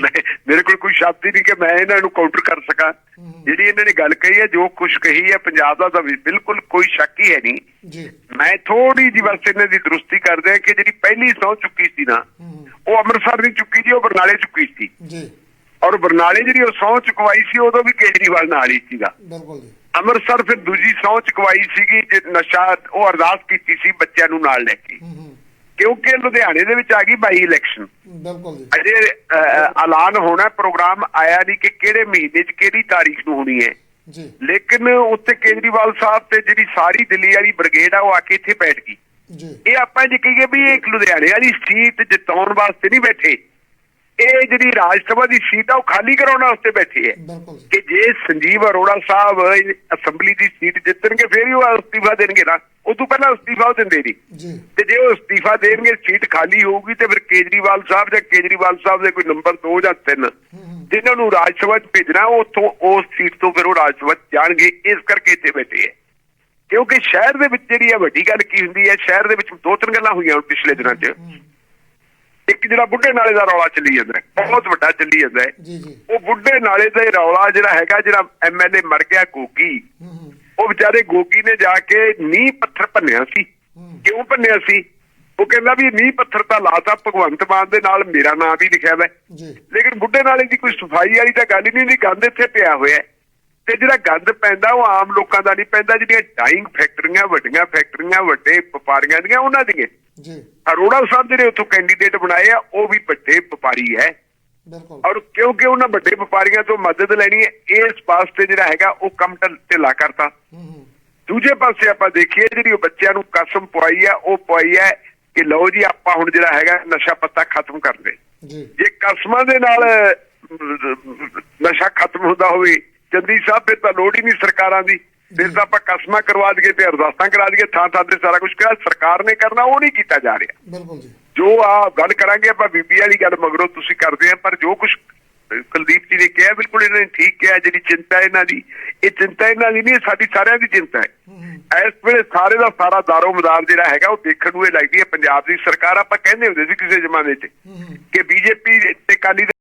ਮੈਂ- ਮੇਰੇ ਕੋਲ ਕੋਈ ਸ਼ਬਦ ਹੀ ਨਹੀਂ ਕਿ ਮੈਂ ਇਹਨਾਂ ਨੂੰ ਕਾਊਂਟਰ ਕਰ ਸਕਾਂ। ਜਿਹੜੀ ਇਹਨਾਂ ਨੇ ਗੱਲ ਕਹੀ ਹੈ ਜੋ ਕੁਝ ਕਹੀ ਹੈ ਪੰਜਾਬ ਦਾ ਤਾਂ ਬਿਲਕੁਲ ਕੋਈ ਸ਼ੱਕ ਹੀ ਹੈ ਨਹੀਂ। ਜੀ। ਮੈਂ ਥੋੜੀ ਜਿਹੀ ਬਸ ਇਹਨਾਂ ਦੀ ਦਰੁਸਤੀ ਕਰਦੇ ਕਿ ਜਿਹੜੀ ਪਹਿਲੀ ਸਹੁੰ ਚੁੱਕੀ ਸੀ ਨਾ ਉਹ ਅੰਮ੍ਰਿਤਸਰ ਨਹੀਂ ਚੁੱਕੀ ਜੀ ਉਹ ਬਰਨਾਲੇ ਚੁੱਕੀ ਸੀ। ਜੀ। ਔਰ ਬਰਨਾਲੇ ਜਿਹੜੀ ਉਹ ਸਹੁੰ ਚੁਕਵਾਈ ਸੀ ਉਦੋਂ ਵੀ ਕੇਜਰੀਵਾਲ ਨਾਲ ਹੀ ਸੀਗਾ। ਬਿਲਕੁਲ ਜੀ। ਅੰਮ੍ਰਿਤਸਰ ਫਿਰ ਦੂਜੀ ਸਹੁੰ ਚੁਕਵਾਈ ਸੀਗੀ ਜੇ ਨਸ਼ਾ ਉਹ ਅਰਦਾਸ ਕੀਤੀ ਸੀ ਬੱਚਿਆਂ ਨੂੰ ਨਾਲ ਲੈ ਕੇ। ਹੂੰ ਹੂੰ। ਕਿਉਂਕਿ ਲੁਧਿਆਣੇ ਦੇ ਵਿੱਚ ਆ ਗਈ ਬਾਈ ਇਲੈਕਸ਼ਨ ਬਿਲਕੁਲ ਜੀ। ਅਜੇ ਐਲਾਨ ਹੋਣਾ ਪ੍ਰੋਗਰਾਮ ਆਇਆ ਨਹੀਂ ਕਿ ਕਿਹੜੇ ਮਹੀਨੇ 'ਚ ਕਿਹੜੀ ਤਾਰੀਖ ਨੂੰ ਹੋਣੀ ਹੈ। ਜੀ। ਲੇਕਿਨ ਉੱਤੇ ਕੇਜਰੀਵਾਲ ਸਾਹਿਬ ਤੇ ਜਿਹੜੀ ਸਾਰੀ ਦਿੱਲੀ ਵਾਲੀ ਬ੍ਰਿਗੇਡ ਆ ਉਹ ਆ ਕੇ ਇੱਥੇ ਬੈਠ ਗਈ। ਜੀ। ਇਹ ਆਪਾਂ ਜੇ ਕਹੀਏ ਵੀ ਇਹ ਲੁਧਿਆਣੇ ਵਾਲੀ ਸੀਟ ਜਿਤਾਉਣ ਵਾਸਤੇ ਨਹੀਂ ਬੈਠੇ। ਇਹ ਜਿਹੜੀ ਰਾਜ ਸਭਾ ਦੀ ਸੀਟ ਆ ਉਹ ਖਾਲੀ ਕਰਾਉਣ ਵਾਸਤੇ ਬੈਠੇ ਹੈ। ਕਿ ਜੇ ਸੰਜੀਵ ਅਰੋੜਾ ਸਾਹਿਬ ਅਸੈਂਬਲੀ ਦੀ ਸੀਟ ਜਿੱਤਣਗੇ ਫਿਰ ਹੀ ਉਹ ਅਸਤੀਫਾ ਦੇਣਗੇ ਨਾ। ਉਹ ਤੋਂ ਪਹਿਲਾਂ ਅਸਤੀਫਾ ਉਹ ਦਿੰਦੇ ਨਹੀਂ। ਤੇ ਜੇ ਉਹ ਅਸਤੀਫਾ ਦੇਣਗੇ ਸੀਟ ਖਾਲੀ ਹੋਊਗੀ ਤੇ ਫਿਰ ਕੇਜਰੀਵਾਲ ਸਾਹਿਬ ਜਾਂ ਕੇਜਰੀਵਾਲ ਸਾਹਿਬ ਦੇ ਕੋਈ ਨੰਬਰ 2 ਜਾਂ 3 ਹੂੰ ਹੂੰ। ਜਿਨ੍ਹਾਂ ਨੂੰ ਰਾਜ ਸਭਾ 'ਚ ਭੇਜਣਾ ਉਹ ਉੱਥੋਂ ਉਸ ਸੀਟ ਤੋਂ ਫਿਰ ਉਹ ਰਾਜ ਸਭਾ 'ਚ ਜਾਣਗੇ। ਇਸ ਕਰਕੇ ਇੱਥੇ ਬੈਠੇ ਹੈ। ਕਿਉਂਕਿ ਸ਼ਹਿਰ ਦੇ ਵਿੱਚ ਜਿਹੜੀ ਹੈ ਵੱਡੀ ਗੱਲ ਕੀ ਹੁੰਦੀ ਹੈ ਸ਼ਹਿਰ ਦੇ ਵਿੱਚ ਦੋ ਤਿੰਨ ਗੱਲਾਂ ਹੋਈਆਂ ਪਿਛਲੇ ਦਿਨਾਂ 'ਚ। ਇੱਕ ਜਿਹੜਾ ਬੁੱਢੇ ਨਾਲੇ ਦਾ ਰੌਲਾ ਚੱਲੀ ਜਾਂਦਾ ਬਹੁਤ ਵੱਡਾ ਚੱਲੀ ਜਾਂਦਾ ਹੈ। ਜੀ ਜੀ। ਉਹ ਬੁੱਢੇ ਨਾਲੇ ਦਾ ਰੌਲਾ ਜਿਹੜਾ ਹੈਗਾ ਜਿਹੜਾ ਐਮਐਲਏ ਮਰ ਗਿਆ ਗੋਗੀ ਉਹ ਵਿਚਾਰੇ ਗੋਗੀ ਨੇ ਜਾ ਕੇ ਨੀਂਹ ਪੱਥਰ ਭੰਨਿਆ ਸੀ। ਕਿਉਂ ਭੰਨਿਆ ਸੀ? ਉਹ ਕਹਿੰਦਾ ਵੀ ਨੀਂਹ ਪੱਥਰ ਤਾਂ ਲਾਤਾ ਭਗਵੰਤ ਮਾਨ ਦੇ ਨਾਲ ਮੇਰਾ ਨਾਮ ਵੀ ਲਿਖਿਆ ਹੋਇਆ ਲੇਕਿਨ ਬੁੱਢੇ ਨਾਲੇ ਦੀ ਕੋਈ ਸਫ਼ਾਈ ਵਾਲੀ ਤਾਂ ਗੱਲ ਹੀ ਨਹੀਂ ਦੀ ਗੰਦ ਇੱਥੇ ਪਿਆ ਹੋਇਆ। ਤੇ ਜਿਹੜਾ ਗੰਦ ਪੈਂਦਾ ਉਹ ਆਮ ਲੋਕਾਂ ਦਾ ਨਹੀਂ ਪੈਂਦਾ ਜਿਹੜੀਆਂ ਡਾਈਂਗ ਫੈਕਟਰੀਆਂ ਵੱਡੀਆਂ ਫੈਕਟਰੀਆਂ ਵੱਡੇ ਵਪਾਰੀਆਂ ਦੀਆਂ ਉਹਨਾਂ ਦੀਆਂ। ਜੀ। ਅਰੋੜਾ ਸਾਹਿਬ ਜਿਹੜੇ ਉੱਥੋਂ ਕੈਂਡੀਡੇਟ ਬਣਾਏ ਆ ਉਹ ਵੀ ਵੱਡੇ ਵਪਾਰੀ ਹੈ। ਬਿਲਕੁਲ। ਔਰ ਕਿਉਂਕਿ ਉਹਨਾਂ ਵੱਡੇ ਵਪਾਰੀਆਂ ਤੋਂ ਮਦਦ ਲੈਣੀ ਹੈ ਇਸ ਵਾਸਤੇ ਜਿਹੜਾ ਹੈਗਾ ਉਹ ਕੰਮ ਢਿੱਲ- ਕਰਤਾ। ਹੂੰ ਹੂੰ। ਦੂਜੇ ਪਾਸੇ ਆਪਾਂ ਦੇਖੀਏ ਜਿਹੜੀ ਉਹ ਬੱਚਿਆਂ ਨੂੰ ਕਸਮ ਪਵਾਈ ਆ ਉਹ ਪਵਾਈ ਹੈ ਕਿ ਲਓ ਜੀ ਆਪਾਂ ਹੁਣ ਜਿਹੜਾ ਹੈਗਾ ਨਸ਼ਾ ਪੱਤਾ ਖਤਮ ਕਰ ਦੇ। ਜੀ। ਜੇ ਕਸਮਾਂ ਦੇ ਨਾਲ ਨਸ਼ਾ ਖਤਮ ਹੁੰਦਾ ਹੋਵੇ ਚੰਦੀ ਸਾਹਿਬ ਫਿਰ ਤਾਂ ਲੋੜ ਹੀ ਨਹੀਂ ਸਰਕਾਰਾਂ ਦੀ। ਫਿਰ ਤਾਂ ਆਪਾਂ ਕਸਮਾਂ ਕਰਵਾ ਦਈਏ ਤੇ ਅਰਦਾਸਾਂ ਕਰਾ ਦਈਏ ਥਾਂ ਥਾਂ ਤੇ ਸਾਰਾ ਕੁਝ ਕਿਹਾ ਸਰਕਾਰ ਨੇ ਕਰਨਾ ਉਹ ਨਹੀਂ ਕੀਤਾ ਜਾ ਰਿਹਾ। ਬਿਲਕੁਲ ਜੀ। ਜੋ ਆ ਗੱਲ ਕਰਾਂਗੇ ਆਪਾਂ ਬੀਬੀ ਵਾਲੀ ਗੱਲ ਮਗਰੋਂ ਤੁਸੀਂ ਕਰਦੇ ਆ ਪਰ ਜੋ ਕੁਝ ਕੁਲਦੀਪ ਜੀ ਨੇ ਕਿਹਾ ਬਿਲਕੁਲ ਇਹਨਾਂ ਨੇ ਠੀਕ ਕਿਹਾ ਜਿਹੜੀ ਚਿੰਤਾ ਇਹਨਾਂ ਦੀ ਇਹ ਚਿੰਤਾ ਇਹਨਾਂ ਦੀ ਨਹੀਂ ਸਾਡੀ ਸਾਰਿਆਂ ਦੀ ਚਿੰਤਾ ਹੈ। ਇਸ ਵੇਲੇ ਸਾਰੇ ਦਾ ਸਾਰਾ ਦਾਰੋ ਮਦਾਰ ਜਿਹੜਾ ਹੈਗਾ ਉਹ ਦੇਖਣ ਨੂੰ ਇਹ ਲੱਗਦੀ ਹੈ ਪੰਜਾਬ ਦੀ ਸਰਕਾਰ ਆਪਾਂ ਕਹਿੰਦੇ ਹੁੰਦੇ ਸੀ ਕਿਸੇ ਜ਼ਮਾਨੇ 'ਚ ਕਿ ਬੀਜੇਪੀ ਤੇ ਕਾਲੀ